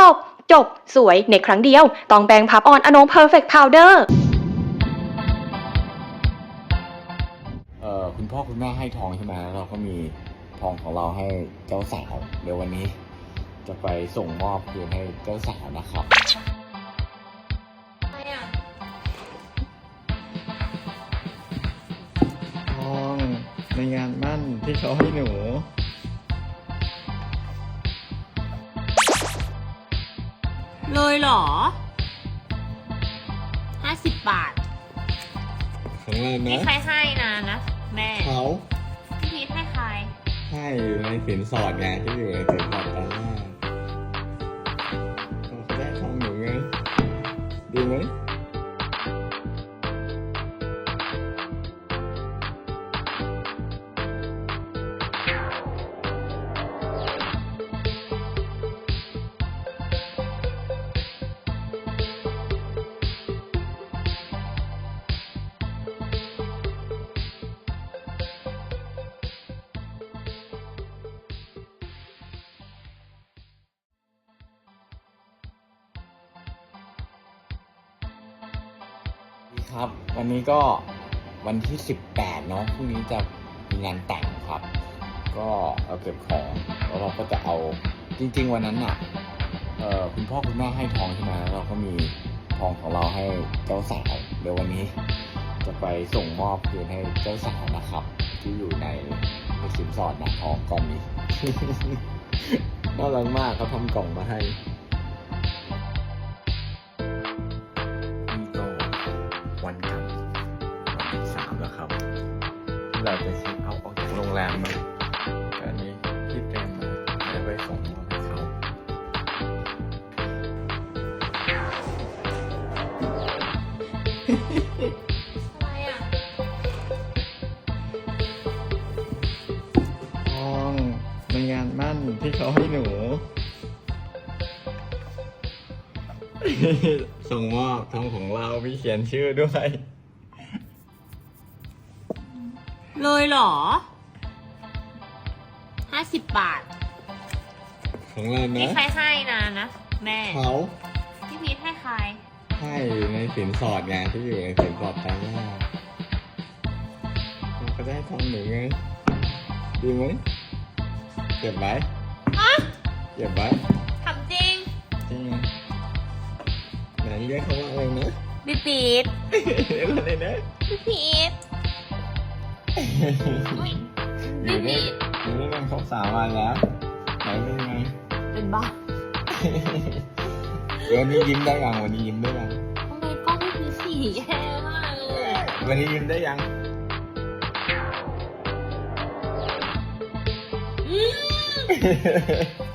ตบ จบ สวยในครั้งเดียวต้องแบงพับออนอโนเพอร์เฟกต์พาวเดอร์เอ่อคุณพ่อคุณแม่ให้ทองใช่ไหมแล้วเราก็มีทองของเราให้เจ้าสาวเดี๋ยววันนี้ จะไปส่งมอบคืนให้เจ้าสาวนะครับทองในงานมั่นที่เขาให้หนู เลยเหรอห้าสิบบาทของเรามีนะใครให้นะนะ แม่เขาพี่พีทให้ใคร ให้อยู่ในสินสอดไงที่อยู่ในสินสอดตอนแรกเขาได้ทองหนูไงดีไหม ครับ วันนี้ก็วันที่ 18 เนาะพรุ่งนี้จะมีงานแต่งครับ ก็เอาเก็บของแล้วเราก็จะเอาจริง ๆ วันนั้นน่ะเอ่อคุณพ่อคุณแม่ให้ทองใช่ไหมแล้วเราก็มีทองของเราให้เจ้าสาวเดี๋ยววันนี้ จะไปส่งมอบคืนให้เจ้าสาวนะครับ ที่อยู่ในในสินสอดนะทองก้อนนี้ น่ารักมากเขาทำกล่องมาให้ เราจะเช็คเอาท์ออกจากโรงแรมมาแต่อันนี้ที่เตรียมมาจะไปส่งมอบให้เขาอะไรอะทองในงานมั่นที่เขาให้หนู ส่งมอบทองของเราพี่เขียนชื่อด้วย เลยเหรอห้าสิบบาทของเรามีนะใครให้นะนะ แม่เขาพี่พีทให้ใคร ให้อยู่ในสินสอดไงที่อยู่ในสินสอดตอนแรกเขาได้ทองหนูไงดีไหมเก็บไว้ฮะเก็บไว้ทำจริง จริงไหนเรียกเขาว่าอะไรนะพี่พีทเรียกว่าอะไรนะพี่พีท อุ๊ยอยู่พี่นี่พีทอยู่นี่กันครบสามวันแล้วไหนเป็นไง เป็นบ้าวันนี้ยิ้มได้ยังวันนี้ยิ้มได้ยัง ทำไมกล้องพี่พีทสีแย่มากเลยวันนี้ยิ้มได้ยัง อืม